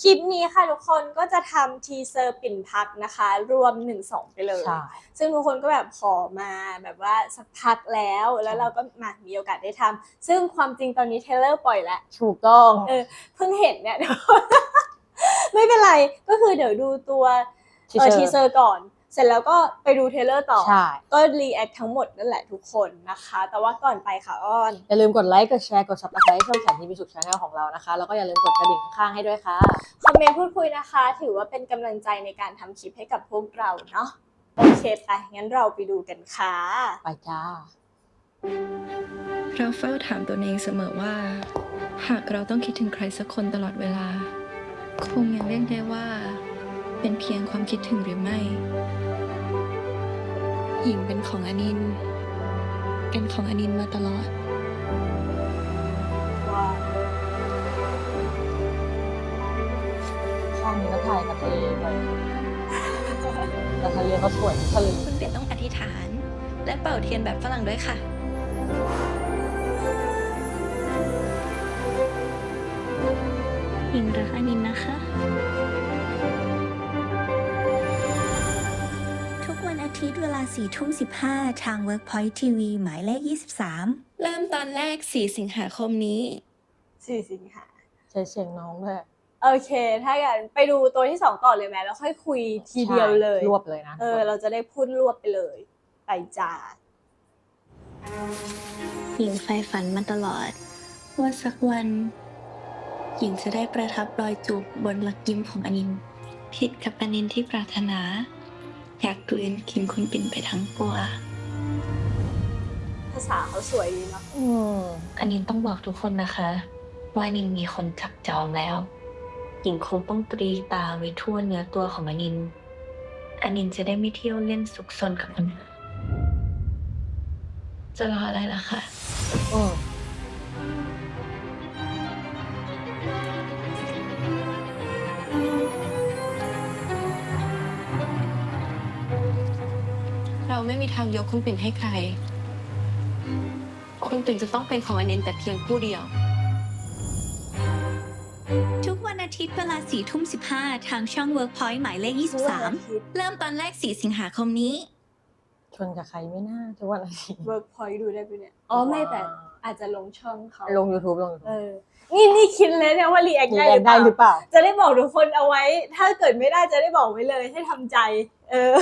คลิปนี้ค่ะทุกคนก็จะทำทีเซอร์ปิ่นพักนะคะ รวม 1-2 ไปเลย ใช่ ซึ่งทุกคนก็แบบขอมาแบบว่าสักพักแล้ว แล้วเราก็มามีโอกาสได้ทำซึ่งความจริงตอนนี้เทรลเลอร์ปล่อยแล้วถูกต้อง เออเพิ่งเห็นเนี่ย ไม่เป็นไรก็คือเดี๋ยวดูตัวเออทีเซอร์ก่อน เสร็จแล้วก็ไปดูเทรลเลอร์ต่อ ใช่ ก็รีแอคทั้งหมดนั่นแหละทุกคนนะคะ แต่ว่าก่อนไปค่ะอ้อน อย่าลืมกดไลค์กดแชร์กด subscribe ช่องแสนทีวีสุขชาแนลของเรานะคะ แล้วก็อย่าลืมกดกระดิ่งข้างๆให้ด้วยค่ะ คอมเมนต์พูดคุยนะคะ ถือว่าเป็นกำลังใจในการทำคลิปให้กับพวกเราเนาะโอเคไปงั้นเราไปดูกันค่ะ ไปจ้า เราเฝ้าถามตัวเองเสมอว่า หากเราต้องคิดถึงใครสักคนตลอดเวลา คงยังเรียกได้ว่า เป็นเพียงความคิดถึงหรือไม่ หญิงเป็นของอนิน เป็นของอนินมาตลอดว้าวช่องนี้ก็ถ่ายกับทะเลไปแต่ทะเลเขาสวยทะเลคุณเปลี่ยนต้องอธิษฐาน และเป่าเทียนแบบฝรั่งด้วยค่ะ หญิงรักอนินนะคะ ทุกวันอาทิตย์เวลา4ทุ่ม15 ทาง Workpoint TV หมายเลข 23 เริ่มตอนแรก 4 สิงหาคมนี้ สี่สิงหาใช้เสียงน้องด้วยโอเค ถ้าอย่างนั้นไปดูตัวที่สองก่อนเลยไหมแล้วค่อยคุยทีเดียวเลย ใช่รวบเลยนะ เออ เราจะได้พูดรวบไปเลย ไปจ้า หญิงใฝ่ฝันมาตลอด ว่าสักวัน หญิงจะได้ประทับรอยจูบบนหลักยิ้มของอนินผิดกับอนินที่ปรารถนา อยากกลืนกินคุณปิ่นไปทั้งตัว ภาษาเขาสวยดีเนาะอืมอนินต้องบอกทุกคนนะคะ ว่าอนินมีคนจับจองแล้ว หญิงคงต้องตรีตาไว้ทั่วเนื้อตัวของอนิน อนินจะได้ไม่เที่ยวเล่นสุกซนกับคนอื่นจะรออะไรล่ะคะ อืม ม่มีทางยกคุณปิ่นให้ใคร คุณปิ่นจะต้องเป็นของอเนนแต่เพียงผู้เดียว ทุกวันอาทิตย์เวลา4ทุ่ม15 ทางช่อง Workpoint หมายเลขทุกวันอาทิตย์23 เริ่มตอนแรก 4 สิงหาคมนี้ชวนกับใครไม่น่าทุกวันอาทิตย์ เวิร์กพอยต์ดูได้ปะเนี่ย อ๋อไม่แต่อาจจะลงช่องเขาลง YouTube ลง เอ YouTube อ นี่นี่คิดเลยเนี่ยว่ารีแอคมีได้แรงได้หหรืรืออเปล่าเปล่า จะได้บอกทุกคนเอาไว้ ถ้าเกิดไม่ได้จะได้บอกไว้เลยให้ทำใจ เออ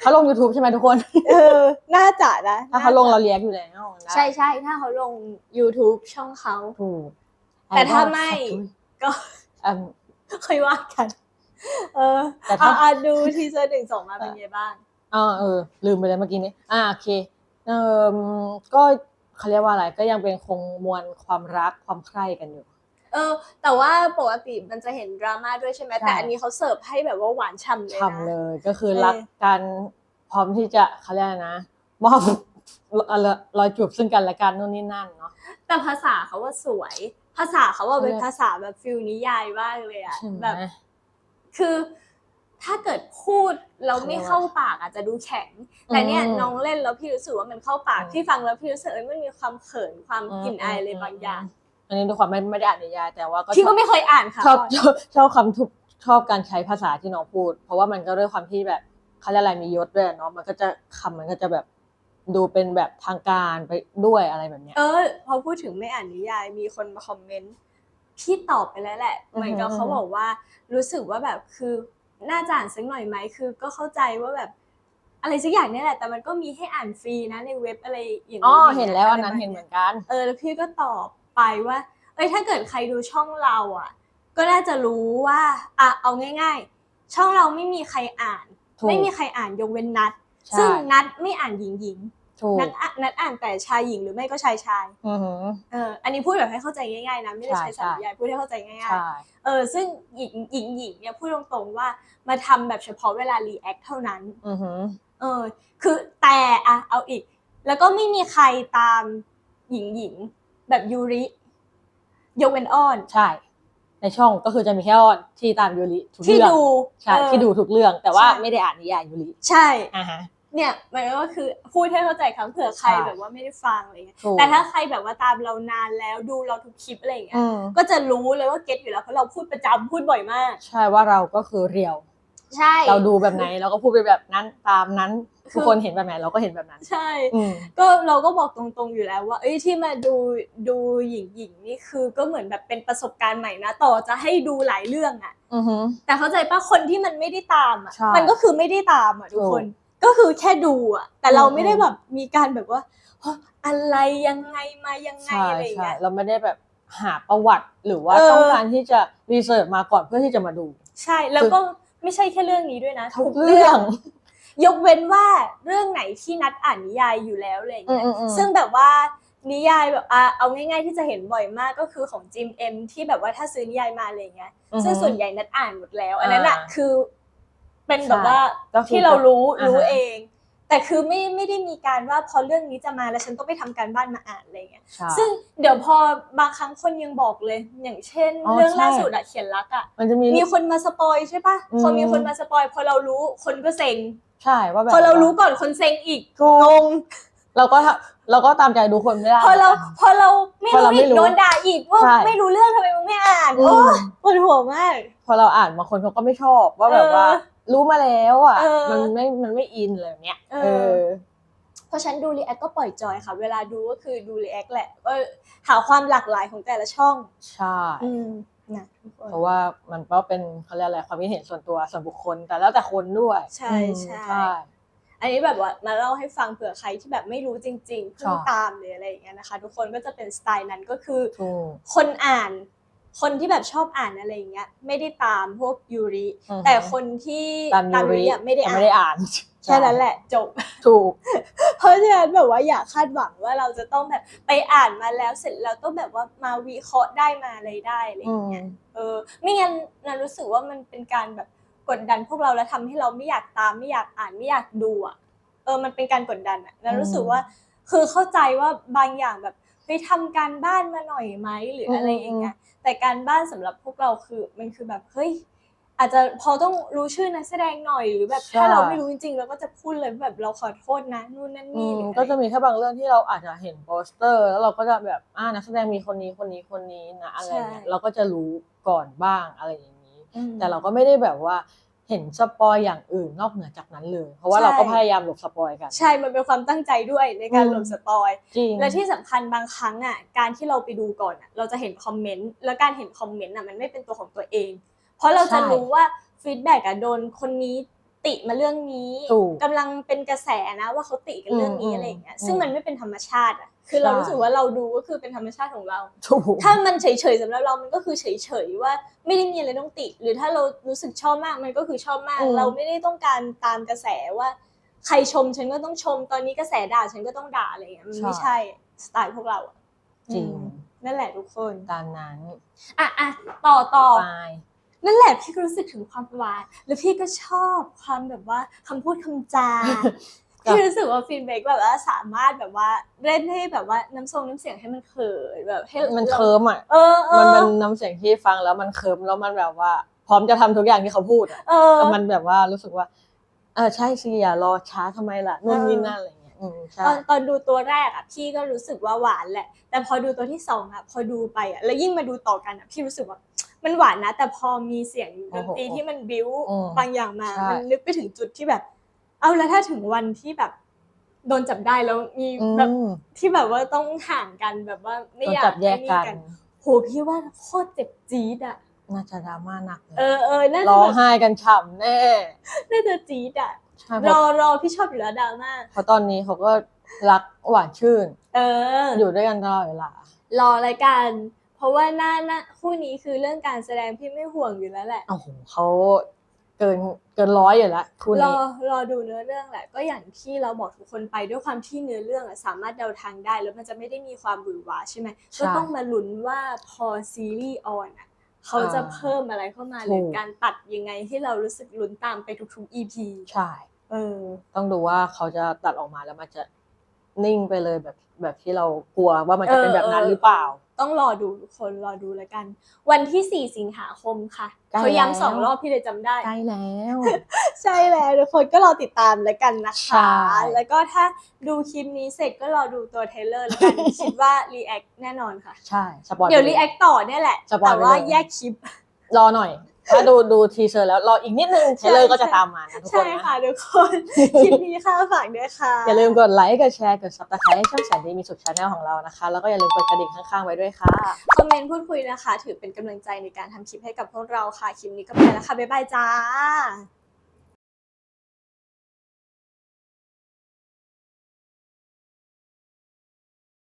เขาลง YouTube ใช่ไหมทุกคนเออ น่าจะนะถ้าเขาลงเราเรียกอยู่แล้วนะใช่ใช่ถ้าเขาลง YouTube ช่องเขา ถูกแต่ถ้าไม่ก็อืมค่อยว่ากัน เออแต่ถ้าเอาอะดูทีเซอร์หนึ่งสองมาเป็นไงบ้าง อ่าเออ ลืมไปเลยเมื่อกี้นี้ อ่าโอเคเออก็เขาเรียกว่าอะไรก็ยังเป็นคงมวลความรักความใคร่กันอยู่ เออ แต่ว่าปกติมันจะเห็นดราม่าด้วยใช่ไหมใช่ แต่อันนี้เขาเสิร์ฟให้แบบว่าหวานฉ่ำเลยทำเลนะยก็คือเออรักกันพร้อมที่จะเขาเรียกอะไรนะ มอบอะไรรอยจูบซึ่งกันและกันนู่นนี่นั่นเนาะ แต่ภาษาเขาว่าสวย ภาษาเขาว่าเป็นเออภาษาแบบฟิลนิยายมากเลยอะใช่ไหม แบบ คือถ้าเกิดพูดแล้วเขาเรีไม่ยกว่าเข้าปากอาจจะดูแข็ง แต่เนี่ยอืมน้องเล่นแล้วพี่รู้สึกว่ามันเข้าปากอืมพี่ฟังแล้วพี่รู้สึกเอ้ยมันมีความเขินความกลิ่นอายอะไรบางอย่างอั นนี้ด้วยความไม่ไม่ได้อ่านนิยายแต่ว่าก็พี่ก็ไม่เคยอ่านค่ะชอบชอบชอบคำทุกชอบการใช้ภาษาที่น้องพูด เพราะว่ามันก็ด้วยความที่แบบเขาเรียกอะไรมียศด้วยเนาะมันก็จะคำมันก็จะแบบดูเป็นแบบทางการไปด้วยอะไรแบบเนี้ยเออ พอพูดถึงไม่อ่านนิยายมีคนมาคอมเมนต์พี่ตอบไปแล้วแหละเหมือนกับอือฮึเขาบอกว่า รู้สึกว่าแบบคือน่าจะอ่านสักหน่อยไหมคือ ก็เข้าใจว่าแบบ อะไรสักอย่างเนี่ยแหละ แต่มันก็มีให้อ่านฟรีนะในเว็บอะไรอย่างอ๋ออย่างเห็นแล้วอันนั้นเห็นเหมือนกัน เออแล้วพี่ก็ตอบ ไปว่า เอ้ยถ้าเกิดใครดูช่องเราอะ ก็น่าจะรู้ว่าอะเอาง่าย ๆ ช่องเราไม่มีใครอ่าน ถูก ไม่มีใครอ่านยกเว้นนัด ใช่ซึ่งนัดไม่อ่านหญิงหญิงถูกนัดอะนัดอ่านแต่ชายหญิงหรือไม่ก็ชายชายอือหือ เอออันนี้พูดแบบให้เข้าใจง่ายๆนะไม่ได้ใช่ใช้สัญใช่ญาพูดให้เข้าใจง่ายใช่ ๆเออซึ่งหญิงหญิงหญิงเนี่ยพูดตรงๆว่ามาทำแบบเฉพาะเวลารีแอคเท่านั้น อือหือ เออ คือแต่อะเอาอีก แล้วก็ไม่มีใครตามหญิงหญิง แบบยูริยกเว้นอ้อน ใช่ ในช่องก็คือจะมีแค่ออนที่ตามยูริทุกที่เรื่องดูใช่เออ ที่ดูทุกเรื่องแต่ว่าใช่ ไม่ได้อ่านนิยายยูริใช่ อ่าฮะ เนี่ยมันก็คือพูดให้เข้าใจครั้งเผื่อใครใช่ แบบว่าไม่ได้ฟังอะไรเงี้ยถูกแต่ถ้าใครแบบว่าตามเรานานแล้วดูเราทุกคลิปอะไรอย่างเงี้อืยมก็จะรู้เลยว่าเก็ตอยู่แล้วเพราะเราพูดประจำพูดบ่อยมาก ใช่ว่าเราก็คือเรียว ใช่ เราดูแบบไหนเราก็พูดไปแบบนั้นตามนั้นคือทุกคนเห็นแบบไหนเราก็เห็นแบบนั้น ใช่ อืม ก็เราก็บอกตรงๆอยู่แล้วว่าเอ้ยที่มาดูดูหญิงหญิงๆนี่คือก็เหมือนแบบเป็นประสบการณ์ใหม่นะต่อจะให้ดูหลายเรื่องอะอือหือแต่เข้าใจปะคนที่มันไม่ได้ตามอะใช่ มันก็คือไม่ได้ตามอะทุกคนถูกก็คือแค่ดูอะแต่เราอืมไม่ได้แบบมีการแบบว่าเฮ้ยอะไรยังไงมายังไงใช่อะไรอย่างใช่เงี้ย เราไม่ได้แบบหาประวัติหรือว่าเออ ต้องการที่จะรีเสิร์ชมาก่อนเพื่อที่จะมาดู ใช่แล้วก็ ไม่ใช่แค่เรื่องนี้ด้วยนะทุกเรื่อง ยกเว้นว่าเรื่องไหนที่นัดอ่านนิยายอยู่แล้วอะไรอย่างเงี้ยอืมอืมอืมซึ่งแบบว่านิยายแบบอะเอาง่าย ๆ ที่จะเห็นบ่อยมากก็คือของจิมเอ็มที่แบบว่าถ้าซื้อนิยายมาอะไรอย่างเงี้ยอือฮึซึ่งส่วนใหญ่นัดอ่านหมดแล้ว อันนั้นอะอ่าคือเป็นแบบว่าก็คือที่เรารู้อ่าฮะรู้เอง แต่คือไม่ไม่ได้มีการว่าพอเรื่องนี้จะมาแล้วฉันต้องไปทำการบ้านมาอ่านอะไรอย่างเงี้ยใช่ซึ่งเดี๋ยวพอบางครั้งคนยังบอกเลย อย่างเช่นอ๋อเรื่องใช่ล่าสุดอะเขียนรักอะมันจะมีมีคนมาสปอยใช่ปะอืมพอมีคนมาสปอยพอเรารู้คนก็เซ็งใช่ว่าแบบพอเรารู้ก่อนคนเซ็งอีกงงเราก็ทำเราก็ตามใจดูคนไม่ได้พอเราพอเราไม่พอรู้เราไม่อีกรู้โดนด่าอีกว่าใช่ไม่รู้เรื่องทำไมมึงไม่อ่านอืโอ้มปวดหัวมาก พอเราอ่านบางคนเขาก็ไม่ชอบว่าแบบว่าเออ รู้มาแล้วอะ เออ มันไม่ มันไม่อินอะไรแบบเนี้ยเออเออ เพราะฉันดูรีแอคก็ปล่อยจอยค่ะ เวลาดูก็คือดูรีแอคแหละก็หาความหลากหลายของแต่ละช่อง ใช่ อืมนะทุกคน เพราะว่ามันก็เป็นเขาเรียกอะไรความคิดเห็นส่วนตัวส่วนบุคคล แต่แล้วแต่คนด้วยใช่อืมใช่ใช่อันนี้แบบว่ามาเล่าให้ฟังเผื่อใครที่แบบไม่รู้จริงๆเพิ่งใช่ตามหรืออะไรอย่างเงี้ยนะคะ ทุกคนก็จะเป็นสไตล์นั้นก็คือ ถูก คนอ่าน คนที่แบบชอบอ่านอะไรอย่างเงี้ยไม่ได้ตามพวกยูริ อือฮึ แต่คนที่ตามยูริอะไม่ได้แต่อ่าไม่นได้อ่าน แค่นั้นแหละจบ ถูก เพราะฉะนั้นแบบว่าอย่าคาดหวังว่าเราจะต้องแบบไปอ่านมาแล้วเสร็จแล้วต้องแบบว่ามาวิเคราะห์ได้มาอะไรได้อะไรอย่างเงี้ยเออไม่งั้นนันรู้สึกว่ามันเป็นการแบบกดดันพวกเราแล้วทำให้เราไม่อยากตามไม่อยากอ่านไม่อยากดูอะเออมันเป็นการกดดันอะนันรู้สึกว่า คือเข้าใจว่าบางอย่างแบบ ไปทำการบ้านมาหน่อยไหมหรืออะไรอย่างเงี้ยแต่การบ้านสำหรับพวกเราคือมันคือแบบเฮ้ยอาจจะพอต้องรู้ชื่อนักแสดงหน่อยหรือแบบใช่ถ้าเราไม่รู้จริงๆเราก็จะพูดเลยแบบเราขอโทษนะนู่นนั่นอืนี่มหรืออไรก็จะมีแค่บางเรื่องที่เราอาจจะเห็นโปสเตอร์ แล้วเราก็จะแบบอ่านักแสดงมีคนนี้คนนี้คนนี้นะอะไรเงี้ยเราก็จะรู้ก่อนบ้างอะไรอย่างนี้อืมแต่เราก็ไม่ได้แบบว่า เห็นสปอยอย่างอื่นนอกเหนือจากนั้นเลย เพราะว่าใช่เราก็พยายามหลบสปอยกัน ใช่ มันเป็นความตั้งใจด้วยในการอืมหลบสปอยจริงและที่สำคัญบางครั้งอะ การที่เราไปดูก่อนอะ เราจะเห็นคอมเมนต์ แล้วการเห็นคอมเมนต์อะมันไม่เป็นตัวของตัวเอง เพราะเราจะใช่รู้ว่าฟีดแบ็กอะโดนคนนี้ ติมาเรื่องนี้ถูกกำลังเป็นกระแสนะว่าเขาติกันเรื่องนี้อืมอะไรอย่างเงี้ยอืมซึ่งมันไม่เป็นธรรมชาติอะคือเราใช่รู้สึกว่าเราดูก็คือเป็นธรรมชาติของเราถูกถ้ามันเฉยๆสำหรับเรา มันก็คือเฉยๆว่าไม่ได้มีอะไรต้องติ หรือถ้าเรารู้สึกชอบมากมันก็คือชอบมากอืมเราไม่ได้ต้องการตามกระแสว่า ใครชมฉันก็ต้องชม ตอนนี้กระแสด่าฉันก็ต้องด่าอะไรอย่างเงี้ยมันไม่ใช่สไตล์พวกเราอะจริงอืมนั่นแหละทุกคนตามนั้นอะอะต่อต่อไป นั่นแหละพี่ก็รู้สึกถึงความหวาน แล้วพี่ก็ชอบความแบบว่าคำพูดคำจาจ้ะพี่รู้สึกว่าฟินเบกแบบว่าสามารถแบบว่าเล่นให้แบบว่าน้ำทรงน้ำเสียงให้มันเขินแบบให้มันราเคิมอะ เออเอมันอเป็นน้ำเสียงที่ฟังแล้วมันเคิมแล้วมันแบบว่า พร้อมจะทำทุกอย่างที่เขาพูดอะเออ แต่มันแบบว่ารู้สึกว่า เออใช่สิอย่ารอช้าทำไมล่ะนู่นนี่นั่นอะไรเงี้ยอืมใช่ ตอนตอนดูตัวแรกอะพี่ก็รู้สึกว่าหวานแหละ แต่พอดูตัวที่สองอะพอดูไปอะแล้วยิ่งมาดูต่อกันอะพี่รู้สึกว่า มันหวานนะ แต่พอมีเสียงดนตรีที่มันบิ้วอืมบางอย่างมาใช่มันนึกไปถึงจุดที่แบบ เอาแล้วถ้าถึงวันที่แบบโดนจับได้แล้วมีอืแบบมที่แบบว่าต้องห่างกันแบบว่าไม่ต้องอยาจักบแยกกันไอ้โหพี่ว่าโคตรเจ็บจี๊ดอะน่าจะดราม่าหนักเลเอยอเออน่าจะร้องแบบไห้กันฉ่ำแน่น่าจะจี๊ดอะใช่เพรอราะรอพี่ชอบอยู่แล้วดราม่าเพราะตอนนี้เขาก็รักหวานชื่น เออ อยู่ด้วยกันตลอดเวลารอรายการเพ ราะว่าหน้าหน้าคู่นี้คือเรื่องการแสดงพี่ไม่ห่วงอยู่แล้วแหละ โอ้โหเขาเกินเกินร้อยอยู่แล้วคู่รนี้อรอดูเนื้อเรื่องแหละ ก็อย่างที่เราบอกทุกคนไปด้วยความที่เนื้อเรื่องอะสามารถเดาทางได้ แล้วมันจะไม่ได้มีความหวือหวาใช่ไหมใช่ก็ต้องมาลุ้นว่าพอซีรีส์ออนอะเขาจะอ่าเพิ่มอะไรเข้ามาหถูกรือการตัดยังไงให้เรารู้สึกลุ้นตามไปทุกๆ EP ใช่ เออ ต้องดูว่าเขาจะตัดออกมาแล้วมันจะนิ่งไปเลยแบบแบบที่เรากลัวว่ามันจะเป็นแบบนั้นหรือเปล่า ต้องรอดูทุกคนรอดูแล้วกัน วันที่ 4 สิงหาคมค่ะใกล้เขาแล้วย้ำสองรอบพี่เลยจำได้ ใกล้แล้ว ใช่แล้วทุกคนก็รอติดตามแล้วกันนะใช่คะ แล้วก็ถ้าดูคลิปนี้เสร็จก็รอดูตัวเทรลเลอร์แล้วกันคิดว่ารีแอคแน่นอนค่ะ ใช่สปอยเดี๋ยวไปลรีแอคต่อเนี่ยแหละสปอยแต่ไปว่าเลยแยกคลิป รอหน่อย ถ้าดูดูทีเซอร์แล้วรออีกนิดนึงเทรลเลอร์ก็จะตามมานะทุกคใช่นนะค่ะทุกคนคลิปนี้ค่ะฝากด้วยค่ะ อย่าลืมกดไลค์กดแชร์กดซับสไครต์ให้ช่องแสนดีมีสุขชาแนลของเรานะคะ แล้วก็อย่าลืมกดกระดิ่งข้างๆไว้ด้วยค่ะ คอมเมนต์พูดคุยนะคะ ถือเป็นกำลังใจในการทำคลิปให้กับพวกเราค่ะ คลิปนี้ก็ไปแล้วค่ะ บ๊ายบายจ้า